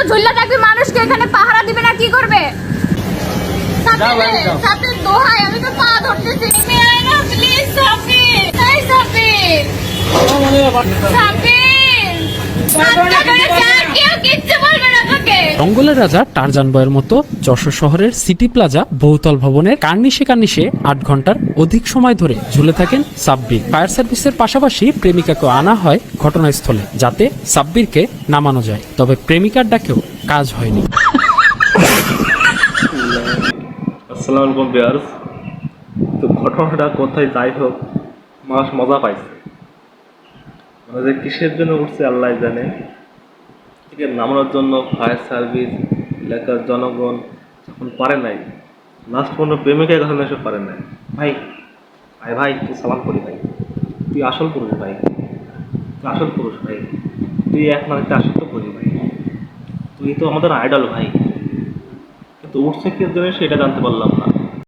জন্য ঝুল্লা থাকবে মানুষকে এখানে পাহারা দিবে না কি করবে? দোহাই আমি তো পা ধরতেছি। প্লিজ সাপির এই সাপির জঙ্গলের রাজা টারজান বয়ের মতো যশোর শহরের সিটি প্লাজা বহুতল ভবনের কার্নিশে কার্নিশে আট ঘণ্টার অধিক সময় ধরে ঝুলে থাকেন সাব্বির। ফায়ার সার্ভিসের পাশাপাশি প্রেমিকাকে আনা হয় ঘটনাস্থলে যাতে সাব্বিরকে নামানো যায়। তবে প্রেমিকার ডাকেও কাজ হয়নি। তো ঘটনাটা কোথায় যাই হোক, মানুষ মজা পাইছে। মানে যে কিসের জন্য উঠছে আল্লাহ জানে। থেকে নামানোর জন্য ফায়ার সার্ভিস, এলাকার জনগণ যখন পারে নাই লাস্ট পর্যন্ত প্রেমিকের কথা এসে পারে নাই। ভাই ভাই ভাই, তুই সালাম করি ভাই। তুই আসল পুরুষ ভাই। তুই আসল পুরুষ ভাই। তুই এক নারীতে আসক্ত করি ভাই। তুই তো আমাদের আইডল ভাই। কিন্তু উঠছে কি জন্য সেটা জানতে পারলাম না।